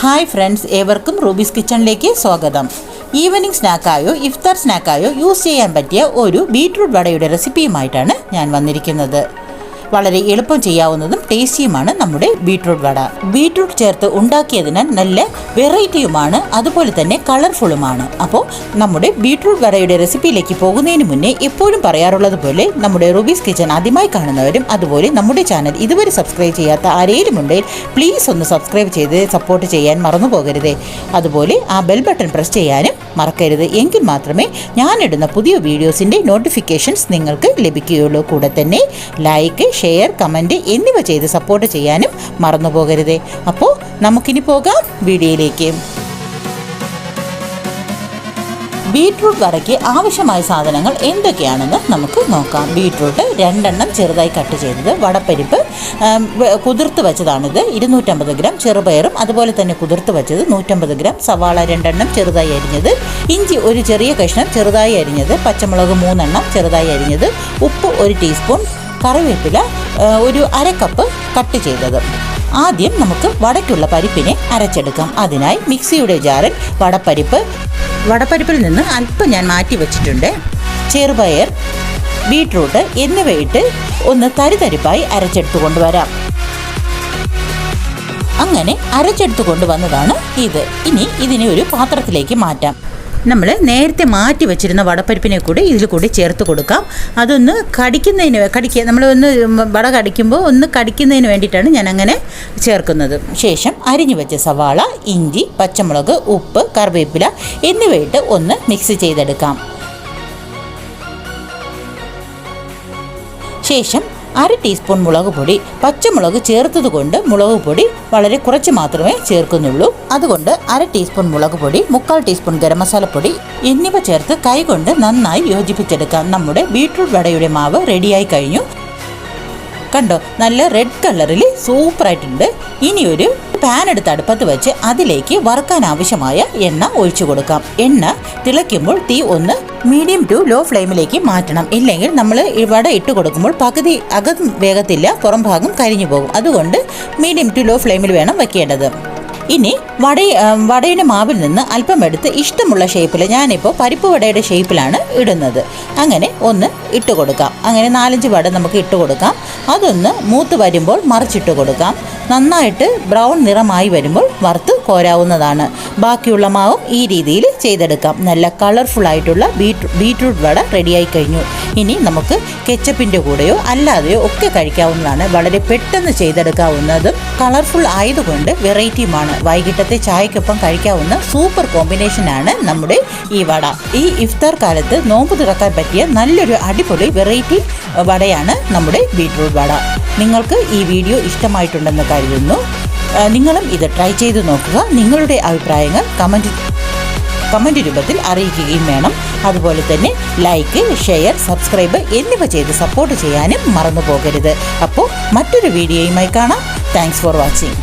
Hi friends ഏവർക്കും rubies കിച്ചണിലേക്ക് സ്വാഗതം. ഈവനിങ് സ്നാക്കായോ ഇഫ്താർ സ്നാക്കായോ യൂസ് ചെയ്യാൻ പറ്റിയ ഒരു ബീറ്റ്റൂട്ട് വടയുടെ റെസിപ്പിയുമായിട്ടാണ് ഞാൻ വന്നിരിക്കുന്നത്. വളരെ എളുപ്പം ചെയ്യാവുന്നതും ടേസ്റ്റിയുമാണ് നമ്മുടെ ബീട്രൂട്ട് വട. ബീട്രൂട്ട് ചേർത്ത് ഉണ്ടാക്കിയതിനാൽ നല്ല വെറൈറ്റിയുമാണ് അതുപോലെ തന്നെ കളർഫുള്ളുമാണ് അപ്പോൾ നമ്മുടെ ബീട്രൂട്ട് വടയുടെ റെസിപ്പിയിലേക്ക് പോകുന്നതിന് മുന്നേ എപ്പോഴും പറയാറുള്ളത് പോലെ നമ്മുടെ റുബീസ് കിച്ചൺ ആദ്യമായി കാണുന്നവരും അതുപോലെ നമ്മുടെ ചാനൽ ഇതുവരെ സബ്സ്ക്രൈബ് ചെയ്യാത്ത ആരെങ്കിലും ഉണ്ടെങ്കിൽ പ്ലീസ് ഒന്ന് സബ്സ്ക്രൈബ് ചെയ്ത് സപ്പോർട്ട് ചെയ്യാൻ മറന്നു പോകരുതേ. അതുപോലെ ആ ബെൽ ബട്ടൺ പ്രസ് ചെയ്യാനും മറക്കരുത്. എങ്കിൽ മാത്രമേ ഞാനിടുന്ന പുതിയ വീഡിയോസിന്റെ നോട്ടിഫിക്കേഷൻസ് നിങ്ങൾക്ക് ലഭിക്കുകയുള്ളൂ. കൂടെ തന്നെ ലൈക്ക് ഷെയർ കമന്റ് എന്നിവ ചെയ്ത് സപ്പോർട്ട് ചെയ്യാനും മറന്നു പോകരുതേ അപ്പോൾ നമുക്കിനി പോകാം വീഡിയോയിലേക്ക്. ബീട്രൂട്ട് വടയ്ക്ക് ആവശ്യമായ സാധനങ്ങൾ എന്തൊക്കെയാണെന്ന് നമുക്ക് നോക്കാം. ബീട്രൂട്ട് രണ്ടെണ്ണം ചെറുതായി കട്ട് ചെയ്തത്. വടപ്പരിപ്പ് കുതിർത്ത് വെച്ചതാണിത്. ഇരുന്നൂറ്റമ്പത് ഗ്രാം ചെറുപയറും അതുപോലെ തന്നെ കുതിർത്ത് വെച്ചത് നൂറ്റമ്പത് ഗ്രാം സവാള രണ്ടെണ്ണം ചെറുതായി അരിഞ്ഞത്. ഇഞ്ചി ഒരു ചെറിയ കഷ്ണം ചെറുതായി അരിഞ്ഞത്. പച്ചമുളക് മൂന്നെണ്ണം ചെറുതായി അരിഞ്ഞത്. ഉപ്പ് ഒരു ടീസ്പൂൺ കറിവേപ്പില ഒരു അര കപ്പ് കട്ട് ചെയ്തത്. ആദ്യം നമുക്ക് വടയ്ക്കുള്ള പരിപ്പിനെ അരച്ചെടുക്കാം. അതിനായി മിക്സിയുടെ ജാറിൽ വടപ്പരിപ്പ് വടപ്പരിപ്പിൽ നിന്ന് അല്പം ഞാൻ മാറ്റി വെച്ചിട്ടുണ്ട്. ചെറുപയർ ബീട്രൂട്ട് എന്നിവയിട്ട് ഒന്ന് തരിതരിപ്പായി അരച്ചെടുത്തു കൊണ്ടുവരാം. അങ്ങനെ അരച്ചെടുത്തു കൊണ്ടുവന്നതാണ് ഇത്. ഇനി ഇതിനെ ഒരു പാത്രത്തിലേക്ക് മാറ്റാം. നമ്മൾ നേരത്തെ മാറ്റി വെച്ചിരുന്ന വടപ്പരിപ്പിനെ കൂടി ഇതിൽ കൂടി ചേർത്ത് കൊടുക്കാം. അതൊന്ന് കടിക്കുന്നതിന് കടിക്കുക നമ്മൾ ഒന്ന് വട കടിക്കുമ്പോൾ ഒന്ന് കടിക്കുന്നതിന് വേണ്ടിയിട്ടാണ് ഞാൻ അങ്ങനെ ചേർക്കുന്നത്. ശേഷം അരിഞ്ഞു വെച്ച സവാള ഇഞ്ചി പച്ചമുളക് ഉപ്പ് കറിവേപ്പില എന്നിവയിട്ട് ഒന്ന് മിക്സ് ചെയ്തെടുക്കാം. ശേഷം അര ടീസ്പൂൺ മുളക് പൊടി പച്ചമുളക് ചേർത്തത് കൊണ്ട് മുളക് പൊടി വളരെ കുറച്ച് മാത്രമേ ചേർക്കുന്നുള്ളൂ. അതുകൊണ്ട് അര ടീസ്പൂൺ മുളക് പൊടി മുക്കാൽ ടീസ്പൂൺ ഗരം മസാലപ്പൊടി എന്നിവ ചേർത്ത് കൈകൊണ്ട് നന്നായി യോജിപ്പിച്ചെടുക്കാം. നമ്മുടെ ബീട്രൂട്ട് വടയുടെ മാവ് റെഡിയായി കഴിഞ്ഞു. കണ്ടോ നല്ല റെഡ് കളറിൽ സൂപ്പറായിട്ടുണ്ട്. ഇനി ഒരു പാൻ എടുത്ത് അടുപ്പത്ത് വെച്ച് അതിലേക്ക് വറുക്കാൻ ആവശ്യമായ എണ്ണ ഒഴിച്ചു കൊടുക്കാം. എണ്ണ തിളയ്ക്കുമ്പോൾ തീ ഒന്ന് മീഡിയം ടു ലോ ഫ്ലെയിമിലേക്ക് മാറ്റണം. ഇല്ലെങ്കിൽ നമ്മൾ വട ഇട്ട് കൊടുക്കുമ്പോൾ പകുതി അകം വേഗത്തില്ല പുറം ഭാഗം കരിഞ്ഞു പോകും. അതുകൊണ്ട് മീഡിയം ടു ലോ ഫ്ലെയിമിൽ വേണം വെക്കേണ്ടത്. ഇനി വട വടയുടെ മാവിൽ നിന്ന് അല്പം എടുത്ത് ഇഷ്ടമുള്ള ഷേപ്പിൽ ഞാനിപ്പോൾ പരിപ്പ് വടയുടെ ഷേപ്പിലാണ് ഇടുന്നത്. അങ്ങനെ ഒന്ന് ഇട്ട് കൊടുക്കാം. അങ്ങനെ നാലഞ്ച് വട നമുക്ക് ഇട്ട് കൊടുക്കാം. അതൊന്ന് മൂത്ത് വരുമ്പോൾ മറിച്ചിട്ട് കൊടുക്കാം. നന്നായിട്ട് ബ്രൗൺ നിറമായി വരുമ്പോൾ വറുത്ത് കോരാവുന്നതാണ്. ബാക്കിയുള്ള മാവും ഈ രീതിയിൽ ചെയ്തെടുക്കാം. നല്ല കളർഫുൾ ആയിട്ടുള്ള ബീറ്റ് ബീട്രൂട്ട് വട റെഡിയായി കഴിഞ്ഞു. ഇനി നമുക്ക് കെച്ചപ്പിന്റെ കൂടെയോ അല്ലാതെയോ ഒക്കെ കഴിക്കാവുന്നതാണ്. വളരെ പെട്ടെന്ന് ചെയ്തെടുക്കാവുന്നതും കളർഫുൾ ആയതുകൊണ്ട് വെറൈറ്റിയുമാണ്. വൈകിട്ടത്തെ ചായക്കൊപ്പം കഴിക്കാവുന്ന സൂപ്പർ കോമ്പിനേഷനാണ് നമ്മുടെ ഈ വട. ഈ ഇഫ്താർ കാലത്ത് നോമ്പ് തുറക്കാൻ പറ്റിയ നല്ലൊരു അടിപൊളി വെറൈറ്റി വടയാണ് നമ്മുടെ ബീറ്റ്റൂട്ട് വട. നിങ്ങൾക്ക് ഈ വീഡിയോ ഇഷ്ടമായിട്ടുണ്ടെന്ന് കരുതുന്നു. നിങ്ങളും ഇത് ട്രൈ ചെയ്ത് നോക്കുക. നിങ്ങളുടെ അഭിപ്രായങ്ങൾ കമന്റ് കമന്റ് രൂപത്തിൽ അറിയിക്കുകയും വേണം. അതുപോലെ തന്നെ ലൈക്ക് ഷെയർ സബ്സ്ക്രൈബ് എന്നിവ ചെയ്ത് സപ്പോർട്ട് ചെയ്യാനും മറന്നു പോകരുത് അപ്പോൾ മറ്റൊരു വീഡിയോയുമായി കാണാം. Thanks for watching